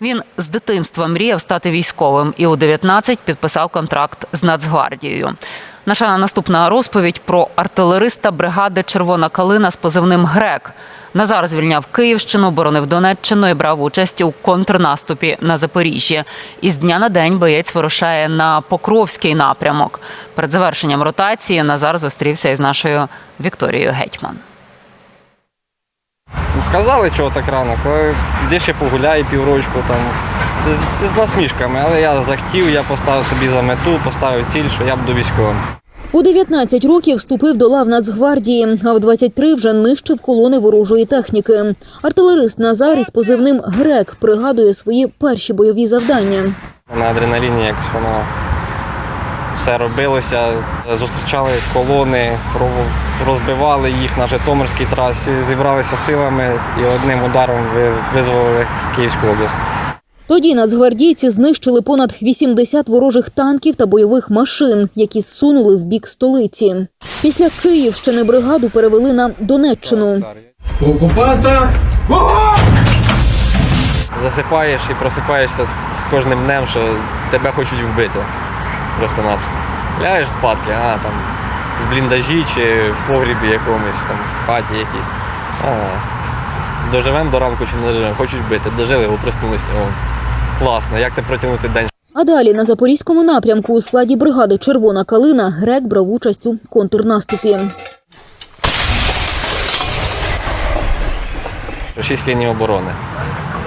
Він з дитинства мріяв стати військовим і у 19 підписав контракт з Нацгвардією. Наша наступна розповідь про артилериста бригади Червона калина з позивним Грек. Назар звільняв Київщину, боронив Донеччину і брав участь у контрнаступі на Запоріжжі. Із дня на день боєць вирушає на Покровський напрямок. Перед завершенням ротації Назар зустрівся із нашою Вікторією Гетьман. Сказали, чого так рано, коли ще погуляй піврочку там. З, з, з насмішками, але я захотів, я поставив собі за мету, поставив ціль, що я буду військовим. У 19 років вступив до лав Нацгвардії, а в 23 вже нищив колони ворожої техніки. Артилерист Назар із позивним Грек пригадує свої перші бойові завдання. На адреналіні якось воно все робилося. Зустрічали колони, розбивали їх на Житомирській трасі, зібралися силами і одним ударом ви- визволили Київську область. Тоді нацгвардійці знищили понад 80 ворожих танків та бойових машин, які зсунули в бік столиці. Після Київщини бригаду перевели на Донеччину. По окупантах Засипаєш і просипаєшся з кожним днем, що тебе хочуть вбити. Просто напросто. Ляєш спадки, а там в бліндажі чи в погрібі якомусь, там в хаті якійсь. А, доживемо до ранку чи не доживемо, хочуть вбити. Дожили, проснулися. О, класно, як це протягнути день? А далі на запорізькому напрямку у складі бригади Червона калина Грек брав участь у контрнаступі. Шість ліній оборони.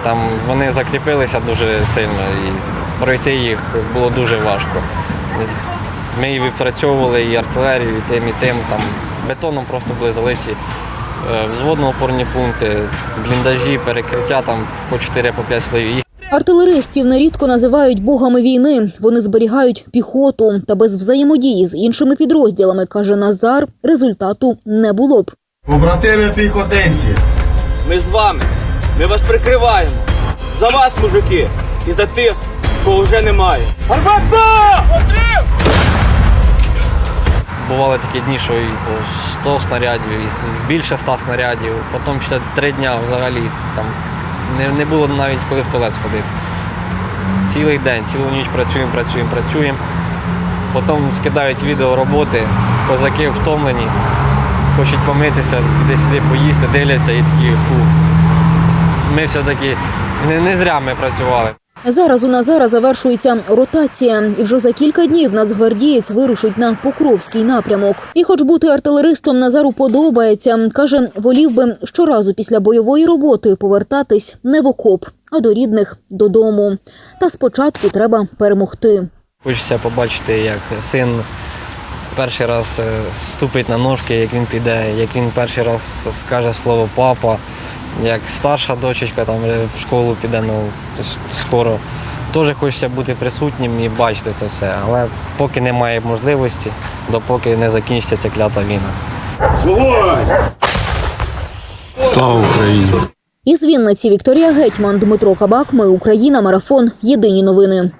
Там вони закріпилися дуже сильно і пройти їх було дуже важко. Ми і відпрацьовували і артилерію, і тим, і тим. Там бетоном просто були залиті е, взводно-опорні пункти, бліндажі, перекриття там по 4 по 5 слоїв. Артилеристів нерідко називають богами війни. Вони зберігають піхоту та без взаємодії з іншими підрозділами, каже Назар. Результату не було б. побратими піхотинці. Ми з вами. Ми вас прикриваємо. За вас, мужики, і за тих, кого вже немає. Гармата! Постріл! бували такі дні, що і по 100 снарядів, і більше 100 снарядів. Потім ще 3 дня взагалі там не, не було навіть коли в туалет сходити. Цілий день, цілу ніч працюємо, працюємо, працюємо. Потім скидають відео роботи, козаки втомлені, хочуть помитися, туди-сюди поїсти, дивляться і такі фу. Ми все-таки не, не зря ми працювали. Зараз у Назара завершується ротація, і вже за кілька днів нацгвардієць вирушить на Покровський напрямок. І, хоч бути артилеристом Назару подобається, каже, волів би щоразу після бойової роботи повертатись не в окоп, а до рідних додому. Та спочатку треба перемогти. Хочеться побачити, як син перший раз е, ступить на ножки, як він піде, як він перший раз скаже слово папа, як старша дочечка там в школу піде ну, скоро. Теж хочеться бути присутнім і бачити це все. Але поки немає можливості, допоки не закінчиться ця клята війна. Слава Україні! Із Вінниці Вікторія Гетьман, Дмитро Кабак. Ми Україна. Марафон. Єдині новини.